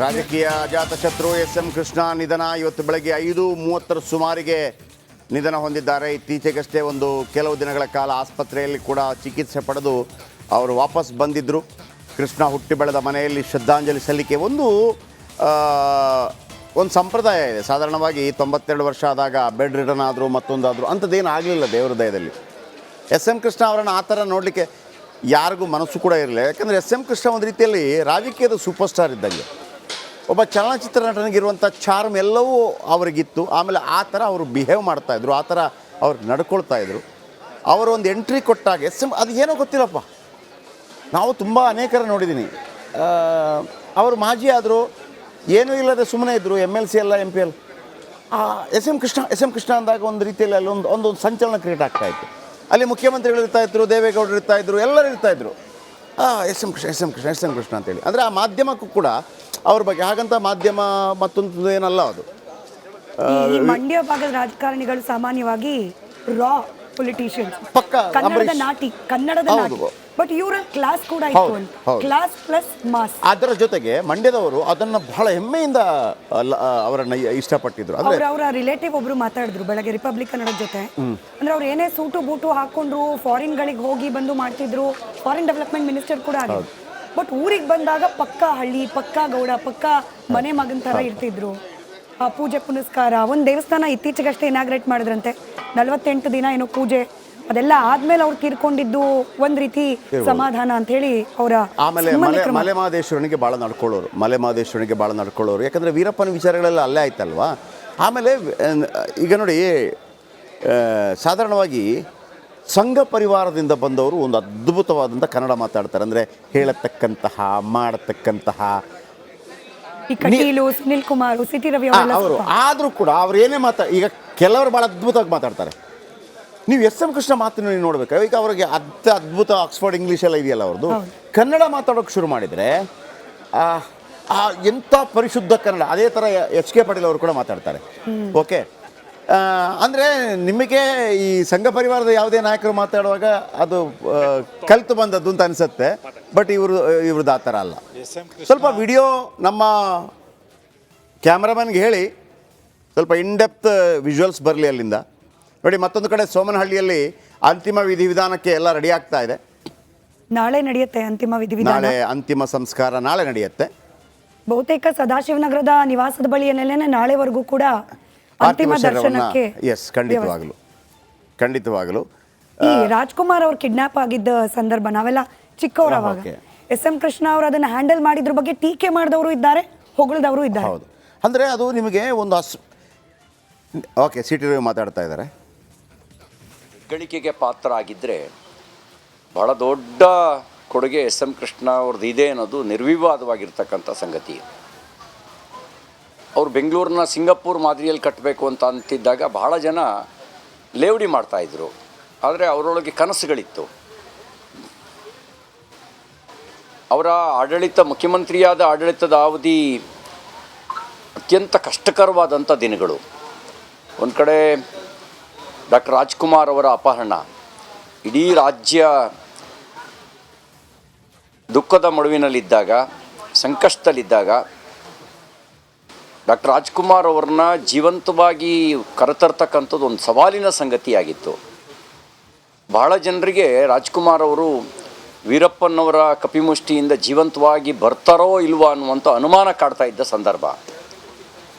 ರಾಜಕೀಯ ಅಜಾತಶತ್ರು S M Krishna ನಿಧನ. ಇವತ್ತು ಬೆಳಗ್ಗೆ ಐದು ಮೂವತ್ತರ ಸುಮಾರಿಗೆ ನಿಧನ ಹೊಂದಿದ್ದಾರೆ. ಇತ್ತೀಚೆಗಷ್ಟೇ ಒಂದು ಕೆಲವು ದಿನಗಳ ಕಾಲ ಆಸ್ಪತ್ರೆಯಲ್ಲಿ ಕೂಡ ಚಿಕಿತ್ಸೆ ಪಡೆದು ಅವರು ವಾಪಸ್ ಬಂದಿದ್ದರು ಕೃಷ್ಣ ಹುಟ್ಟಿ ಬೆಳೆದ ಮನೆಯಲ್ಲಿ ಶ್ರದ್ಧಾಂಜಲಿ ಸಲ್ಲಿಕೆ. ಒಂದು ಒಂದು ಸಂಪ್ರದಾಯ ಇದೆ. ಸಾಧಾರಣವಾಗಿ ತೊಂಬತ್ತೆರಡು ವರ್ಷ ಆದಾಗ ಬೆಡ್ ರಿಟರ್ನ್ ಆದರೂ ಮತ್ತೊಂದಾದರೂ ಅಂಥದ್ದೇನು ಆಗಲಿಲ್ಲ ದೇವರ ದಯದಲ್ಲಿ. ಎಸ್ ಎಂ ಕೃಷ್ಣ ಅವರನ್ನು ಆ ಥರ ನೋಡಲಿಕ್ಕೆ ಯಾರಿಗೂ ಮನಸ್ಸು ಕೂಡ ಇರಲಿಲ್ಲ. ಯಾಕಂದರೆ ಎಸ್ ಎಂ ಕೃಷ್ಣ ಒಂದು ರೀತಿಯಲ್ಲಿ ರಾಜಕೀಯದ ಸೂಪರ್ ಸ್ಟಾರ್ ಇದ್ದಂಗೆ. ಒಬ್ಬ ಚಲನಚಿತ್ರ ನಟನಿಗಿರುವಂಥ ಚಾರ್ಮ್ ಎಲ್ಲವೂ ಅವರಿಗಿತ್ತು. ಆಮೇಲೆ ಆ ಥರ ಅವರು ಬಿಹೇವ್ ಮಾಡ್ತಾಯಿದ್ರು ಆ ಥರ ಅವ್ರು ನಡ್ಕೊಳ್ತಾ ಇದ್ರು. ಅವರು ಒಂದು ಎಂಟ್ರಿ ಕೊಟ್ಟಾಗ ಎಸ್ ಎಂ ಅದು ಏನೋ ಗೊತ್ತಿಲ್ಲಪ್ಪ. ನಾವು ತುಂಬ ಅನೇಕರ ನೋಡಿದ್ದೀನಿ ಅವರು ಮಾಜಿ ಆದರು ಏನೂ ಇಲ್ಲದೆ ಸುಮ್ಮನೆ ಇದ್ದರು ಎಂ ಎಲ್ ಸಿ ಎಲ್ಲ M P L S M Krishna, S M Krishna ಅಂದಾಗ ಒಂದು ರೀತಿಯಲ್ಲಿ ಅಲ್ಲೊಂದು ಒಂದೊಂದು ಸಂಚಲನ ಕ್ರಿಯೇಟ್ ಆಗ್ತಾಯಿತ್ತು ಅಲ್ಲಿ ಮುಖ್ಯಮಂತ್ರಿಗಳು ಇರ್ತಾ ಇದ್ರು, ದೇವೇಗೌಡರು ಇರ್ತಾಯಿದ್ರು ಎಲ್ಲರೂ ಇರ್ತಾ ಇದ್ರು. S M Krishna, S M Krishna, S M Krishna ಅಂತೇಳಿ. ಅಂದರೆ ಆ ಮಾಧ್ಯಮಕ್ಕೂ ಕೂಡ ಅವ್ರ ಬಗ್ಗೆ ಹಾಗಂತ ಮಾಧ್ಯಮ ಮತ್ತೊಂದು ಏನಲ್ಲ ಅದು. ಮಂಡ್ಯ ಭಾಗದ ರಾಜಕಾರಣಿಗಳು ಸಾಮಾನ್ಯವಾಗಿ ರಾ ಪೊಲಿಟಿಷಿಯನ್ಸ್ ಪಕ್ಕ ಕನ್ನಡದ. ನಾಟಿ ಕನ್ನಡದ ಹೌದು. ನಾಟಿ. ಬಟ್ ಇವರ ಕ್ಲಾಸ್ ಕೂಡ ಇತ್ತು ಹೌದು, ಅಂತ. ಹೌದು. ಕ್ಲಾಸ್ ಪ್ಲಸ್ ಮಾಸ್ ಅದರ ಜೊತೆಗೆ ಮಂಡ್ಯದವರು ಅದನ್ನ ಬಹಳ ಹೆಮ್ಮೆಯಿಂದ ಅಲ್ಲ ಅವರನ್ನು ಇಷ್ಟಪಟ್ಟಿದ್ರು. ಅಂದ್ರೆ ಅವ್ರ ಅವರ ರಿಲೇಟಿವ್ ಒಬ್ರು ಮಾತಾಡಿದ್ರು ಬೆಳಗ್ಗೆ ರಿಪಬ್ಲಿಕ್ ಕನ್ನಡ ಜೊತೆ ಅಂದ್ರೆ ಅವ್ರು ಏನೇ ಸೂಟು ಬೂಟು ಹಾಕೊಂಡ್ರು ಫಾರಿನ್ ಗಳಿಗೆ ಹೋಗಿ ಬಂದು ಮಾಡ್ತಿದ್ರು ಫಾರಿನ್ ಡೆವಲಪ್ಮೆಂಟ್ ಮಿನಿಸ್ಟರ್ ಕೂಡ ಆಗಿದ್ರು. ಬಟ್ ಊರಿಗೆ ಬಂದಾಗ ಪಕ್ಕ ಹಳ್ಳಿ ಪಕ್ಕ ಗೌಡ ಪಕ್ಕ ಮನೆ ಮಗನ್ ತರ ಇರ್ತಿದ್ರು. ಪೂಜೆ ಪುನಸ್ಕಾರ ಒಂದು ದೇವಸ್ಥಾನ ಇತ್ತೀಚೆಗಷ್ಟೇ ಇನಾಗ್ರೇಟ್ ಮಾಡಿದ್ರಂತೆ. ನಲವತ್ತೆಂಟು ದಿನ ಏನೋ ಪೂಜೆ ಅದೆಲ್ಲ ಆದ್ಮೇಲೆ ಅವ್ರು ತೀರ್ಕೊಂಡಿದ್ದು ಒಂದ್ ರೀತಿ ಸಮಾಧಾನ ಅಂತ ಹೇಳಿ ಅವರ ಆಮೇಲೆ ಮಲೆ ಮಹದೇಶ್ವರನಿಗೆ ಭಾಳ ನಡ್ಕೊಳ್ಳೋರು. ಮಲೆ ಮಹದೇಶ್ವರನಿಗೆ ಭಾಳ ನಡ್ಕೊಳ್ಳೋರು. ಯಾಕಂದ್ರೆ ವೀರಪ್ಪನ ವಿಚಾರಗಳೆಲ್ಲ ಅಲ್ಲೇ ಆಯ್ತಲ್ವಾ? ಆಮೇಲೆ ಈಗ ನೋಡಿ ಸಾಧಾರಣವಾಗಿ ಸಂಘ ಪರಿವಾರದಿಂದ ಬಂದವರು ಒಂದು ಅದ್ಭುತವಾದಂಥ ಕನ್ನಡ ಮಾತಾಡ್ತಾರೆ. ಅಂದರೆ ಹೇಳತಕ್ಕಂತಹ ಮಾಡತಕ್ಕಂತಹ ಈ ಕಟೀಲು ಸುನಿಲ್ ಕುಮಾರ್ ಸಿಟಿ ರವಿ ಅವರೆಲ್ಲ ಅವರು ಆದರೂ ಕೂಡ ಅವ್ರು ಏನೇ ಮಾತಾ ಈಗ ಕೆಲವರು ಭಾಳ ಅದ್ಭುತವಾಗಿ ಮಾತಾಡ್ತಾರೆ. ನೀವು ಎಸ್ ಎಂ ಕೃಷ್ಣ ಮಾತನ್ನು ನೀವು ನೋಡ್ಬೇಕು. ಈಗ ಅವ್ರಿಗೆ ಅದ್ಭುತ ಅದ್ಭುತ ಆಕ್ಸ್ಫರ್ಡ್ ಇಂಗ್ಲೀಷ್ ಎಲ್ಲ ಇದೆಯಲ್ಲ ಅವ್ರದ್ದು. ಕನ್ನಡ ಮಾತಾಡೋಕೆ ಶುರು ಮಾಡಿದರೆ ಆ ಆ ಎಂಥ ಪರಿಶುದ್ಧ ಕನ್ನಡ. ಅದೇ ಥರ ಎಚ್ ಕೆ ಪಾಟೀಲ್ ಅವರು ಕೂಡ ಮಾತಾಡ್ತಾರೆ. ಓಕೆ. ಅಂದರೆ ನಿಮಗೆ ಈ ಸಂಘ ಪರಿವಾರದ ಯಾವುದೇ ನಾಯಕರು ಮಾತಾಡುವಾಗ ಅದು ಆ, ಕಲಿತು ಬಂದದ್ದು ಅಂತ ಅನಿಸುತ್ತೆ. ಬಟ್ ಇವರು ಇವ್ರದ್ದು ಆ ಥರ ಅಲ್ಲ. ಸ್ವಲ್ಪ ವಿಡಿಯೋ ನಮ್ಮ ಕ್ಯಾಮ್ರಾಮನ್ಗೆ ಹೇಳಿ. ಸ್ವಲ್ಪ ಇನ್ಡೆಪ್ತ್ ವಿಜುವಲ್ಸ್ ಬರಲಿ ಅಲ್ಲಿಂದ. ನೋಡಿ ಮತ್ತೊಂದು ಕಡೆ ಸೋಮನಹಳ್ಳಿಯಲ್ಲಿ ಅಂತಿಮ ವಿಧಿವಿಧಾನಕ್ಕೆ ಎಲ್ಲ ರೆಡಿ ಆಗ್ತಾ ಇದೆ. ನಾಳೆ ನಡೆಯುತ್ತೆ ಅಂತಿಮ ವಿಧಿವಿಧಾನ? ನಾಳೆ ಅಂತಿಮ ಸಂಸ್ಕಾರ ನಾಳೆ ನಡೆಯುತ್ತೆ. ಬಹುತೇಕ ಸದಾಶಿವನಗರದ ನಿವಾಸದ ಬಳಿಯಲ್ಲೇನೆ ನಾಳೆವರೆಗೂ ಕೂಡ ಅಂತಿಮ ದರ್ಶನಕ್ಕೆ ಎಸ್ ಖಂಡಿತವಾಗಲು. ಖಂಡಿತವಾಗಲು. ಈ ರಾಜ್ಕುಮಾರ್ ಅವ್ರು ಕಿಡ್ನಾಪ್ ಆಗಿದ್ದ ಸಂದರ್ಭ ನಾವೆಲ್ಲ ಚಿಕ್ಕವರು ಅವಾಗ Okay. ಎಸ್ ಎಂ ಕೃಷ್ಣ ಅವರು ಅದನ್ನ ಹ್ಯಾಂಡಲ್ ಮಾಡಿದ್ರ ಬಗ್ಗೆ ಟೀಕೆ ಮಾಡಿದವರು ಇದ್ದಾರೆ ಹೊಗಳಿದವರು ಇದ್ದಾರೆ. ಹೌದು. ಅಂದರೆ ಅದು ನಿಮಗೆ ಒಂದು ಅಸ್ ಓಕೆ ಸಿ ಟಿ ರವಿ ಮಾತಾಡ್ತಾ ಇದ್ದಾರೆ. ಗಳಿಕೆಗೆ ಪಾತ್ರ ಆಗಿದ್ದರೆ ಬಹಳ ದೊಡ್ಡ ಕೊಡುಗೆ ಎಸ್ ಎಂ ಕೃಷ್ಣ ಅವ್ರದ್ದು ಇದೆ ಅನ್ನೋದು ನಿರ್ವಿವಾದವಾಗಿರ್ತಕ್ಕಂಥ ಸಂಗತಿ. ಅವರು ಬೆಂಗಳೂರಿನ ಸಿಂಗಪೂರ್ ಮಾದರಿಯಲ್ಲಿ ಕಟ್ಟಬೇಕು ಅಂತ ಅಂತಿದ್ದಾಗ ಬಹಳ ಜನ ಲೇವಡಿ ಮಾಡ್ತಾಯಿದ್ರು ಆದರೆ ಅವರೊಳಗೆ ಕನಸುಗಳಿತ್ತು. ಅವರ ಆಡಳಿತ, ಮುಖ್ಯಮಂತ್ರಿಯಾದ ಆಡಳಿತದ ಅವಧಿ ಅತ್ಯಂತ ಕಷ್ಟಕರವಾದಂಥ ದಿನಗಳು. ಒಂದು ಕಡೆ ಡಾಕ್ಟರ್ ರಾಜ್ಕುಮಾರ್ ಅವರ ಅಪಹರಣ, ಇಡೀ ರಾಜ್ಯ ದುಃಖದ ಮಡುವಿನಲ್ಲಿದ್ದಾಗ, ಸಂಕಷ್ಟದಲ್ಲಿದ್ದಾಗ ಡಾಕ್ಟರ್ ರಾಜ್ಕುಮಾರ್ ಅವ್ರನ್ನ ಜೀವಂತವಾಗಿ ಕರೆತರ್ತಕ್ಕಂಥದ್ದು ಒಂದು ಸವಾಲಿನ ಸಂಗತಿಯಾಗಿತ್ತು. ಬಹಳ ಜನರಿಗೆ ರಾಜ್ಕುಮಾರ್ ಅವರು ವೀರಪ್ಪನವರ ಕಪಿಮುಷ್ಟಿಯಿಂದ ಜೀವಂತವಾಗಿ ಬರ್ತಾರೋ ಇಲ್ವೋ ಅನ್ನುವಂಥ ಅನುಮಾನ ಕಾಡ್ತಾ ಇದ್ದ ಸಂದರ್ಭ.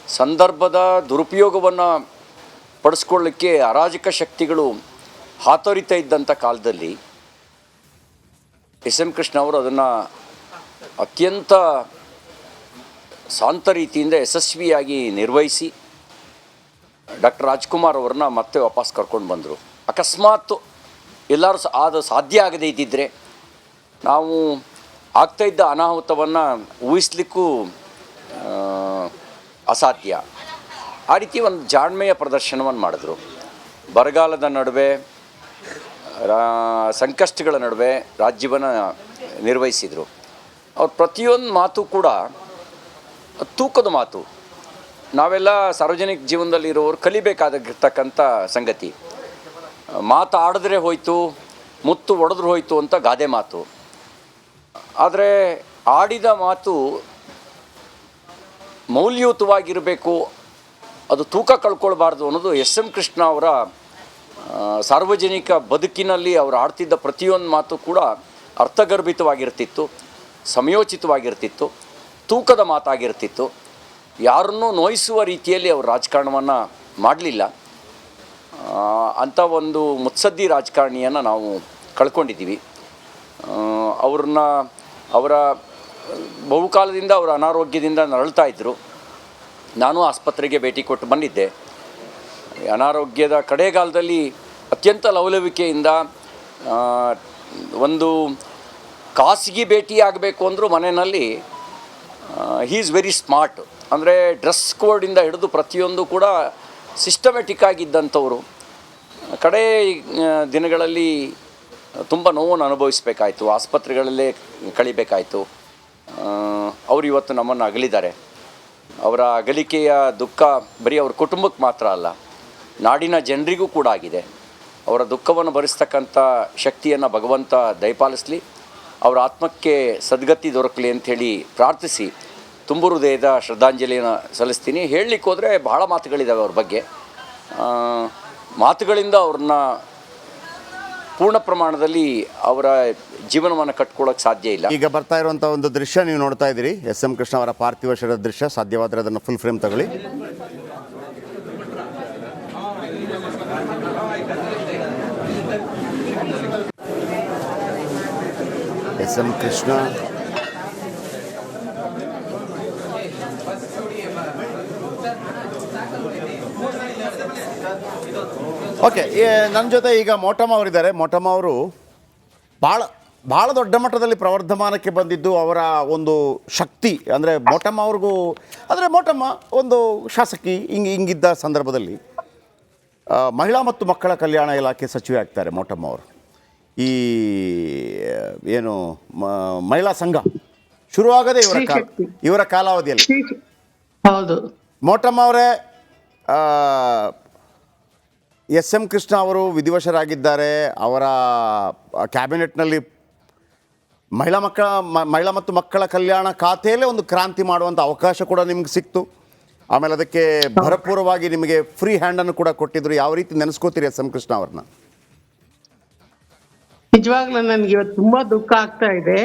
ಸಂದರ್ಭದ ದುರುಪಯೋಗವನ್ನು ಪಡಿಸ್ಕೊಳ್ಳಿಕ್ಕೆ ಅರಾಜಕ ಶಕ್ತಿಗಳು ಹಾತೊರಿತಾ ಇದ್ದಂಥ ಕಾಲದಲ್ಲಿ ಎಸ್ ಎಂ ಕೃಷ್ಣ ಅವರು ಅದನ್ನು ಅತ್ಯಂತ ಶಾಂತ ರೀತಿಯಿಂದ ಯಶಸ್ವಿಯಾಗಿ ನಿರ್ವಹಿಸಿ ಡಾಕ್ಟರ್ ರಾಜ್ಕುಮಾರ್ ಅವ್ರನ್ನ ಮತ್ತೆ ವಾಪಸ್ ಕರ್ಕೊಂಡು ಬಂದರು. ಅಕಸ್ಮಾತ್ ಎಲ್ಲರೂ ಆದ ಸಾಧ್ಯ ಆಗದೇ ಇದ್ದಿದ್ದರೆ ನಾವು ಆಗ್ತಾ ಇದ್ದ ಅನಾಹುತವನ್ನು ಊಹಿಸ್ಲಿಕ್ಕೂ ಅಸಾಧ್ಯ. ಆ ರೀತಿ ಒಂದು ಜಾಣ್ಮೆಯ ಪ್ರದರ್ಶನವನ್ನು ಮಾಡಿದ್ರು. ಬರಗಾಲದ ನಡುವೆ ಸಂಕಷ್ಟಗಳ ನಡುವೆ ರಾಜ್ಯವನ್ನು ನಿರ್ವಹಿಸಿದರು. ಅವ್ರ ಪ್ರತಿಯೊಂದು ಮಾತು ಕೂಡ ತೂಕದ ಮಾತು. ನಾವೆಲ್ಲ ಸಾರ್ವಜನಿಕ ಜೀವನದಲ್ಲಿರೋರು ಕಲಿಬೇಕಾಗಿರ್ತಕ್ಕಂಥ ಸಂಗತಿ. ಮಾತಾಡಿದ್ರೆ ಹೋಯಿತು, ಮುತ್ತು ಒಡೆದ್ರೆ ಹೋಯ್ತು ಅಂತ ಗಾದೆ ಮಾತು. ಆದರೆ ಆಡಿದ ಮಾತು ಮೌಲ್ಯಯುತವಾಗಿರಬೇಕು, ಅದು ತೂಕ ಕಳ್ಕೊಳ್ಬಾರ್ದು ಅನ್ನೋದು ಎಸ್ ಎಂ ಕೃಷ್ಣ ಅವರ ಸಾರ್ವಜನಿಕ ಬದುಕಿನಲ್ಲಿ ಅವರು ಆಡ್ತಿದ್ದ ಪ್ರತಿಯೊಂದು ಮಾತು ಕೂಡ ಅರ್ಥಗರ್ಭಿತವಾಗಿರ್ತಿತ್ತು, ಸಮಯೋಚಿತವಾಗಿರ್ತಿತ್ತು, ತೂಕದ ಮಾತಾಗಿರ್ತಿತ್ತು. ಯಾರನ್ನೂ ನೋಯಿಸುವ ರೀತಿಯಲ್ಲಿ ಅವರು ರಾಜಕಾರಣವನ್ನು ಮಾಡಲಿಲ್ಲ. ಅಂಥ ಒಂದು ಮುತ್ಸದ್ದಿ ರಾಜಕಾರಣಿಯನ್ನು ನಾವು ಕಳ್ಕೊಂಡಿದ್ದೀವಿ. ಅವ್ರನ್ನ ಅವರ, ಬಹುಕಾಲದಿಂದ ಅವರ ಅನಾರೋಗ್ಯದಿಂದ ನರಳ್ತಾ ಇದ್ದರು ನಾನು ಆಸ್ಪತ್ರೆಗೆ ಭೇಟಿ ಕೊಟ್ಟು ಬಂದಿದ್ದೆ. ಅನಾರೋಗ್ಯದ ಕಡೆಗಾಲದಲ್ಲಿ ಅತ್ಯಂತ ಲವಲವಿಕೆಯಿಂದ ಒಂದು ಖಾಸಗಿ ಭೇಟಿ ಆಗಬೇಕು ಅಂದರೂ ಮನೆಯಲ್ಲಿ ಹೀ ಈಸ್ ವೆರಿ ಸ್ಮಾರ್ಟ್ ಅಂದರೆ ಡ್ರೆಸ್ ಕೋಡಿಂದ ಹಿಡಿದು ಪ್ರತಿಯೊಂದು ಕೂಡ ಸಿಸ್ಟಮೆಟಿಕ್ ಆಗಿದ್ದಂಥವರು. ಕಡೆ ದಿನಗಳಲ್ಲಿ ತುಂಬ ನೋವನ್ನು ಅನುಭವಿಸಬೇಕಾಯಿತು, ಆಸ್ಪತ್ರೆಗಳಲ್ಲೇ ಕಳಿಬೇಕಾಯಿತು. ಅವರು ಇವತ್ತು ನಮ್ಮನ್ನು ಅಗಲಿದ್ದಾರೆ. ಅವರ ಅಗಲಿಕೆಯ ದುಃಖ ಬರೀ ಅವ್ರ ಕುಟುಂಬಕ್ಕೆ ಮಾತ್ರ ಅಲ್ಲ, ನಾಡಿನ ಜನರಿಗೂ ಕೂಡ ಆಗಿದೆ. ಅವರ ದುಃಖವನ್ನು ಭರಿಸ್ತಕ್ಕಂಥ ಶಕ್ತಿಯನ್ನು ಭಗವಂತ ದಯಪಾಲಿಸಲಿ, ಅವರ ಆತ್ಮಕ್ಕೆ ಸದ್ಗತಿ ದೊರಕಲಿ ಅಂಥೇಳಿ ಪ್ರಾರ್ಥಿಸಿ ತುಂಬು ಹೃದಯದ ಶ್ರದ್ಧಾಂಜಲಿಯನ್ನು ಸಲ್ಲಿಸ್ತೀನಿ. ಹೇಳಲಿಕ್ಕೆ ಹೋದರೆ ಬಹಳ ಮಾತುಗಳಿದ್ದಾವೆ ಅವ್ರ ಬಗ್ಗೆ. ಮಾತುಗಳಿಂದ ಅವ್ರನ್ನ ಪೂರ್ಣ ಪ್ರಮಾಣದಲ್ಲಿ ಅವರ ಜೀವನವನ್ನು ಕಟ್ಕೊಳ್ಳೋಕೆ ಸಾಧ್ಯ ಇಲ್ಲ. ಈಗ ಬರ್ತಾ ಇರುವಂಥ ಒಂದು ದೃಶ್ಯ ನೀವು ನೋಡ್ತಾ ಇದ್ದೀರಿ. ಎಸ್ ಎಂ ಕೃಷ್ಣ ಅವರ ಪಾರ್ಥಿವ ಶರೀರದ ದೃಶ್ಯ. ಸಾಧ್ಯವಾದರೆ ಅದನ್ನು ಫುಲ್ ಫ್ರೇಮ್ ತಗೊಳ್ಳಿ. ಎಸ್ ಎಂ ಕೃಷ್ಣ ಓಕೆ ನನ್ನ ಜೊತೆ ಈಗ ಮೋಟಮ್ಮ ಅವರಿದ್ದಾರೆ. ಮೋಟಮ್ಮ ಅವರು ಭಾಳ ಭಾಳ ದೊಡ್ಡ ಮಟ್ಟದಲ್ಲಿ ಪ್ರವರ್ಧಮಾನಕ್ಕೆ ಬಂದಿದ್ದು ಅವರ ಒಂದು ಶಕ್ತಿ. ಅಂದರೆ ಮೋಟಮ್ಮ ಅವ್ರಿಗೂ ಅಂದರೆ ಮೋಟಮ್ಮ ಒಂದು ಶಾಸಕಿ ಹಿಂಗೆ ಹಿಂಗಿದ್ದ ಸಂದರ್ಭದಲ್ಲಿ ಮಹಿಳಾ ಮತ್ತು ಮಕ್ಕಳ ಕಲ್ಯಾಣ ಇಲಾಖೆ ಸಚಿವೆ ಆಗ್ತಾರೆ ಮೋಟಮ್ಮ ಅವರು. ಈ ಏನು ಮಹಿಳಾ ಸಂಘ ಶುರುವಾಗದೇ ಇವರ ಕಾಲ. ಇವರ ಕಾಲಾವಧಿಯಲ್ಲಿ. ಹೌದು. ಮೋಟಮ್ಮ ಅವರೇ ಎಸ್ ಎಂ ಕೃಷ್ಣ ಅವರು ವಿಧಿವಶರಾಗಿದ್ದಾರೆ. ಅವರ ಕ್ಯಾಬಿನೆಟ್ನಲ್ಲಿ ಮಹಿಳಾ ಮಕ್ಕಳ ಮಹಿಳಾ ಮತ್ತು ಮಕ್ಕಳ ಕಲ್ಯಾಣ ಖಾತೆಯಲ್ಲೇ ಒಂದು ಕ್ರಾಂತಿ ಮಾಡುವಂಥ ಅವಕಾಶ ಕೂಡ ನಿಮ್ಗೆ ಸಿಕ್ತು. ಆಮೇಲೆ ಅದಕ್ಕೆ ಭರಪೂರವಾಗಿ ನಿಮಗೆ ಫ್ರೀ ಹ್ಯಾಂಡನ್ನು ಕೂಡ ಕೊಟ್ಟಿದ್ರು. ಯಾವ ರೀತಿ ನೆನೆಸ್ಕೋತೀರಿ ಎಸ್ ಎಂ ಕೃಷ್ಣ ಅವ್ರನ್ನ? ನಿಜವಾಗ್ಲೂ ನನಗೆ ಇವತ್ತು ತುಂಬಾ ದುಃಖ ಆಗ್ತಾ ಇದೆ.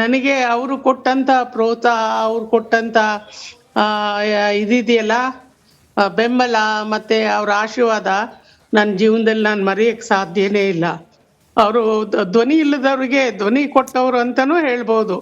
ನನಗೆ ಅವರು ಕೊಟ್ಟಂತ ಪ್ರೋತ್ಸಾಹ, ಅವ್ರು ಕೊಟ್ಟಂತ ಇದಿದೆಯಲ್ಲ? ಬೆಂಬಲ ಮತ್ತೆ ಅವ್ರ ಆಶೀರ್ವಾದ ನನ್ನ ಜೀವನದಲ್ಲಿ ನಾನು ಮರೆಯಕ್ ಸಾಧ್ಯನೇ ಇಲ್ಲ. ಅವರು ಧ್ವನಿ ಇಲ್ಲದವ್ರಿಗೆ ಧ್ವನಿ ಕೊಟ್ಟವರು ಅಂತಾನೂ ಹೇಳ್ಬೋದು.